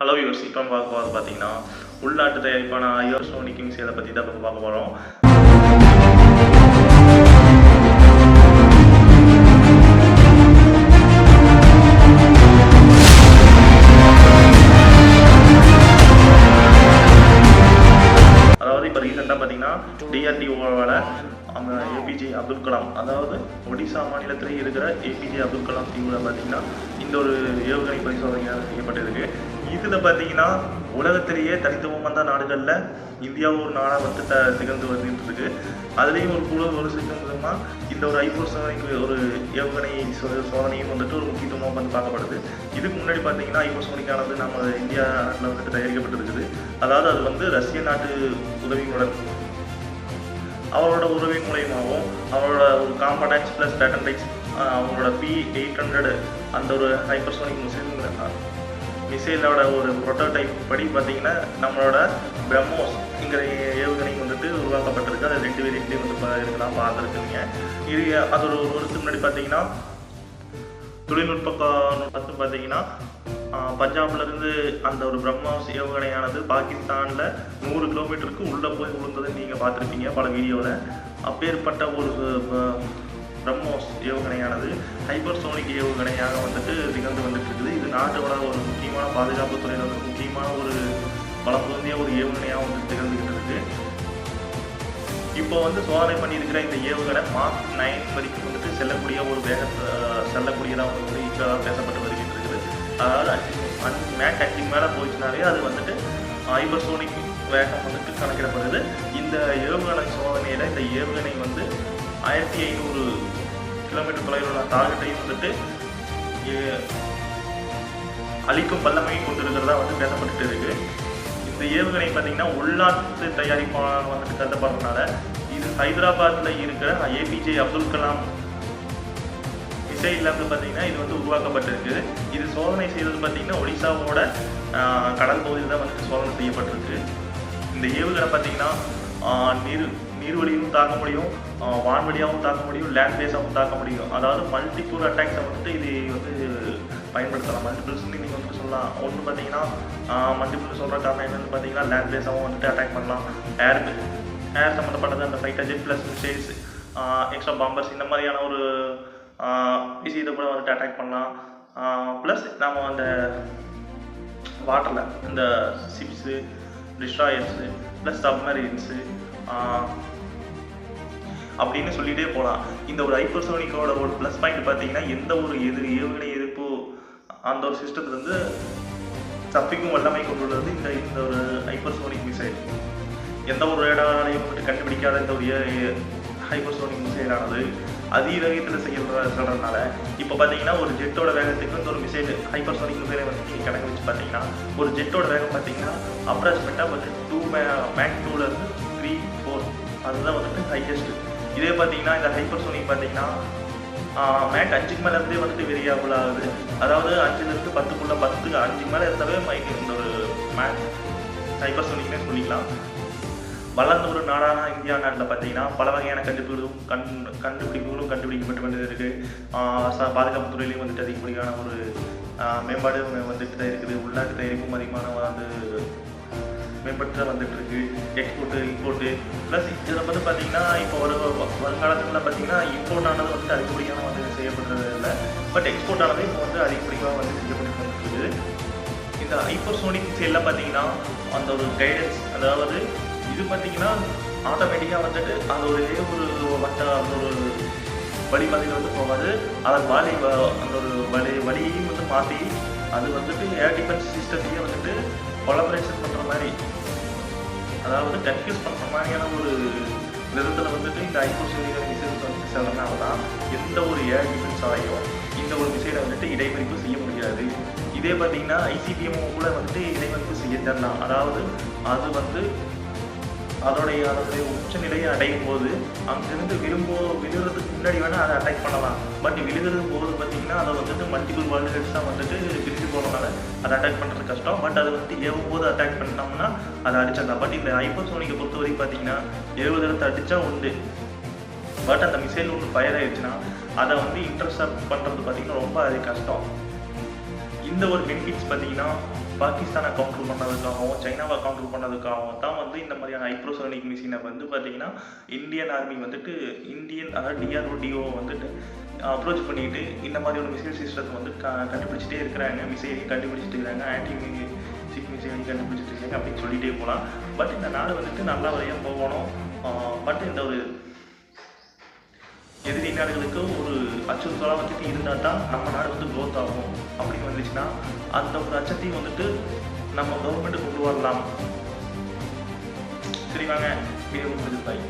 Hello use இப்போ பார்க்க போகிறது பார்த்தீங்கன்னா உள்நாட்டு தயாரிப்பான ஐயோசோனிக் மிசைலை பற்றி தான் இப்போ பார்க்க போகிறோம் டிஆர்டிஓவால் அந்த ஏபிஜே அப்துல் கலாம் அதாவது ஒடிசா மாநிலத்திலே இருக்கிற ஏபிஜே அப்துல் கலாம் தீவில் பார்த்தீங்கன்னா இந்த ஒரு ஏவுகணை பரிசோதனை செய்யப்பட்டிருக்கு. இதில் பார்த்தீங்கன்னா உலகத்திலேயே தனித்துவமான நாடுகளில் இந்தியாவும் ஒரு நாடாக வந்து த திகழ்ந்து வந்துட்டு இருக்கு அதுலேயும் ஒரு கூட ஒரு சிக்கமாக இந்த ஒரு ஐபோர் சோதனைக்கு ஒரு ஏவுகணை சோ- சோதனையும் வந்துட்டு ஒரு முக்கியத்துவமாக வந்து பார்க்கப்படுது. இதுக்கு முன்னாடி பார்த்தீங்கன்னா ஐபோர் சோதனைக்கானது நம்ம இந்தியா நாட்டில் வந்துட்டு தயாரிக்கப்பட்டிருக்குது. அதாவது அது வந்து ரஷ்ய நாட்டு உதவியுடன் அவரோட உதவி மூலயமாவும் அவரோட ஒரு காம்படாக்ஸ் ப்ளஸ் டேட்டன்டைக்ஸ் அவங்களோட பி எயிட் ஹண்ட்ரடு அந்த ஒரு ஹைப்பர்சோனிக் மிசைல் மிசைலோட ஒரு ப்ரோட்டோடைப் படி பார்த்தீங்கன்னா நம்மளோட பிரம்மோஸ்ங்கிற ஏவுகணை வந்துட்டு உருவாக்கப்பட்டிருக்கு. அது ரெண்டு வேரியண்ட்லேயும் வந்து பா- இருக்கலாம் பார்த்துருக்குங்க. இது அது ஒரு வருஷத்துக்கு முன்னாடி பார்த்தீங்கன்னா தொழில்நுட்ப பார்த்து பார்த்தீங்கன்னா பஞ்சாப்லேருந்து அந்த ஒரு பிரம்மாஸ் ஏவுகணையானது பாகிஸ்தானில் நூறு கிலோமீட்டருக்கு உள்ளே போய் விழுந்ததை நீங்கள் பார்த்துருப்பீங்க பல வீடியோவில் அப்பேற்பட்ட ஒரு ப- பிரம்மோஸ் ஏவுகணையானது ஹைப்பர்சோனிக் ஏவுகணையாக வந்துட்டு திகழ்ந்து வந்துட்டு இருக்குது இது நாட்டோட ஒரு முக்கியமான பாதுகாப்பு துறையில் வந்து முக்கியமான ஒரு பலம் பொருந்திய ஒரு ஏவுகணையாக வந்து திகழ்ந்துகிட்டு இருக்கு. இப்போ வந்து சோதனை பண்ணியிருக்கிற இந்த ஏவுகணை மார்க் நைன் வரைக்கும் வந்துட்டு செல்லக்கூடிய ஒரு வேகத்தை செல்லக்கூடியதாக வந்து இப்போ பேசப்பட்டு அதாவது அன் மேக் அஞ்சுக்கு மேலே போயிடுச்சுனாவே அது வந்துட்டு ஹைபர்சோனிக் வேகம் வந்துட்டு கணக்கிடப்படுது. இந்த ஏவுகணை சோதனையில் இந்த ஏவுகணை வந்து ஆயிரத்தி ஐநூறு கிலோமீட்டர் தொலைவில் உள்ள டார்கெட்டையும் வந்துட்டு ஏ- அழிக்கும் வல்லமையை கொண்டிருக்கிறதா வந்து பேசப்பட்டுட்டு இருக்கு. இந்த ஏவுகணை பார்த்தீங்கன்னா உள்நாட்டு தயாரிப்பாக வந்துட்டு கருதப்படுறதுனால இது ஹைதராபாத்தில் இருக்கிற ஏபிஜே அப்துல் கலாம் மிசைல் வந்து பார்த்தீங்கன்னா இது வந்து உருவாக்கப்பட்டிருக்கு. இது சோதனை செய்தது பார்த்தீங்கன்னா ஒடிசாவோட கடல் பகுதியில் தான் வந்துட்டு சோதனை செய்யப்பட்டிருக்கு. இந்த ஏவுகணை பார்த்தீங்கன்னா நீர் நீர்வழியும் தாக்க முடியும் வான்வழியாகவும் தாக்க முடியும் லேண்ட் பேஸாகவும் தாக்க முடியும். அதாவது மல்டிபிள் அட்டாக்ஸை வந்துட்டு இது வந்து பயன்படுத்தலாம். மல்டிபிள்ஸ் நீங்கள் வந்துட்டு சொல்லலாம். ஒன்று பார்த்தீங்கன்னா மல்டிபிள் சொல்கிற காரணம் என்னன்னு பார்த்தீங்கன்னா லேண்ட் பேஸாகவும் வந்துட்டு அட்டாக் பண்ணலாம். ஏர் ஏர் சம்மந்தப்பட்டது அந்த fighter jet plus missiles extra bombers இந்த மாதிரியான ஒரு பிசி இதை கூட வந்துட்டு அட்டாக் பண்ணலாம். ப்ளஸ் நம்ம அந்த வாட்டரில் இந்த சிப்ஸு டிஸ்ட்ராயர்ஸு ப்ளஸ் சப்மரீன்ஸு அப்படின்னு சொல்லிகிட்டே போகலாம் இந்த ஒரு ஹைப்பர்சோனிக்கோட ஒரு ப்ளஸ் பாயிண்ட் பார்த்தீங்கன்னா எந்த ஒரு எதிர் ஏவுகணை எதிர்ப்பு அந்த ஒரு சிஸ்டத்துலேருந்து தப்பிக்கும் வல்லமை கொண்டுள்ளது இந்த இந்த ஒரு ஹைப்பர்சோனிக் மிசைல் எந்த ஒரு ரேடாரையும் வந்துட்டு கண்டுபிடிக்காத இந்த ஒரு ஹைப்பர்சோனிக் மிசைலானது அதிவேகத்தில் செய்யற இப்போ பார்த்தீங்கன்னா ஒரு ஜெட்டோட வேகத்துக்கு வந்து ஒரு மிசைல் ஹைப்பர்சோனிக் மிசைலை வந்து நீங்கள் கணக்கு வச்சு பார்த்தீங்கன்னா ஒரு ஜெட்டோட வேகம் பார்த்தீங்கன்னா அப்ராக்சிமேட்டாக வந்து டூ மே மேக் டூலேருந்து த்ரீ ஃபோர் அதுதான் வந்துட்டு ஹையஸ்ட் இதே பார்த்தீங்கன்னா இந்த ஹைப்பர்சோனிக் பார்த்தீங்கன்னா மேக் அஞ்சுக்கு மேலே இருந்தே வந்துட்டு வெறியாகுல ஆகுது. அதாவது அஞ்சுலேருந்து பத்துக்குள்ளே பத்துக்கு அஞ்சுக்கு மேலே இருந்தாவே மைக் இந்த ஒரு மேக் ஹைப்பர்சோனிக்னே சொல்லிக்கலாம். வளர்ந்த ஒரு நாடான இந்தியா நாட்டில் பார்த்தீங்கன்னா பல வகையான கண்டுபிடிப்புகளும் கண் கண்டுபிடிப்புகளும் கண்டுபிடிக்கப்பட்டு வந்து இருக்குது பாதுகாப்பு துறையிலையும் வந்துட்டு அதிகப்படியான ஒரு மேம்பாடு வந்துட்டு தான் இருக்குது. உள்நாட்டு தயாரிப்பும் அதிகமான வந்து மேம்பட்டு தான் வந்துட்டு இருக்கு. எக்ஸ்போர்ட்டு இம்போர்ட்டு ப்ளஸ் இதில் வந்து பார்த்தீங்கன்னா இப்போ ஒரு வருங்காலத்தில் பார்த்தீங்கன்னா இம்போர்ட் ஆனது வந்து அதிகப்படியாக வந்து செய்யப்படுறது இல்லை. பட் எக்ஸ்போர்ட் ஆனது இப்போ வந்து அதிகப்படியாக வந்து செய்யப்பட்டு இருக்குது. இந்த ஹைப்பர்சோனிக் சைடில் பார்த்தீங்கன்னா அந்த ஒரு கைடன்ஸ் அதாவது இது பார்த்தீங்கன்னா ஆட்டோமேட்டிக்காக வந்துட்டு அந்த ஒரு இதே ஒரு வட்ட அந்த ஒரு வழி மாதிரி வந்து போகாது. அதை வழி வ- அந்த ஒரு வழி வழியையும் வந்து மாற்றி அது வந்துட்டு ஏர் டிஃபென்ஸ் சிஸ்டத்தையே வந்துட்டு கொலாபரேஷன் பண்ணுற மாதிரி அதாவது கன்ஃபியூஸ் பண்ணுற மாதிரியான ஒரு விதத்தில் வந்துட்டு இந்த ஹைப்பர்சோனிக் மிசைல்ஸ் வந்து செல்லனால தான் எந்த ஒரு ஏர் டிஃபென்ஸ் ஆலையும் இந்த ஒரு மிசைலை வந்துட்டு இடைமறிப்பு செய்ய முடியாது. இதே பார்த்தீங்கன்னா ஐசிபிஎம் கூட வந்துட்டு இடைமறிப்பு செய்ய தான் அதாவது அது வந்து அதோடைய அதோடைய உச்சநிலையை அடையும் போது அங்கிருந்து விழும்போ விழுகிறதுக்கு முன்னாடி வேணால் அதை அட்டாக் பண்ணலாம். பட் விழுகிறது போது பார்த்தீங்கன்னா அதை வந்துட்டு மல்டிபிள் வேர்ல்டு ஹெட்ஸாக வந்துட்டு பிரித்து போகிறதுனால அதை அட்டாக் பண்ணுறது கஷ்டம். பட் அது வந்துட்டு ஏவும் போது அட்டாக் பண்ணோம்னா அதை அடிச்சிடலாம். பட் இந்த ஹைப்பர்சோனிக்கை பொறுத்த வரைக்கும் பார்த்தீங்கன்னா எழுபது இடத்து அடித்தா உண்டு. பட் அந்த மிசைல் ஒன்று ஃபயர் ஆயிடுச்சுன்னா அதை வந்து இன்டர்செப்ட் பண்ணுறது பார்த்தீங்கன்னா ரொம்ப அது கஷ்டம். இந்த ஒரு பெனிஃபிட்ஸ் பார்த்தீங்கன்னா பாகிஸ்தானை கவுண்டர் பண்ணதுக்காகவும் சைனாவை கவுண்டர் பண்ணதுக்காகவும் தான் வந்து இந்த மாதிரியான ஹைப்ரோசோனிக் மிஷினை வந்து பார்த்தீங்கன்னா இந்தியன் ஆர்மி வந்துட்டு இந்தியன் அதாவது டிஆர்ஓடிஓ வந்துட்டு அப்ரோச் பண்ணிட்டு இந்த மாதிரி ஒரு மிசைல் சிஸ்டத்தை வந்து க கண்டுபிடிச்சிட்டே இருக்கிறாங்க. மிசைலையும் கண்டுபிடிச்சிட்டு இருக்கிறாங்க. ஆன்டி சிக் மிசைலையும் கண்டுபிடிச்சிட்டு இருக்காங்க அப்படின்னு சொல்லிட்டே போகலாம். பட் இந்த நாடு வந்துட்டு நல்ல வழியாக போகணும். பட் இந்த ஒரு எதிரி நாடுகளுக்கு ஒரு அச்சுறுத்தலாக வச்சுட்டு இருந்தால் தான் நம்ம நாடு வந்து க்ரோத் ஆகும் அப்படின்னு வந்துச்சுன்னா அந்த ஒரு அச்சத்தையும் வந்துட்டு நம்ம கவர்மெண்ட்டு கொண்டு வரலாம். சரி வாங்க வீடியோ முடிஞ்சது பாய்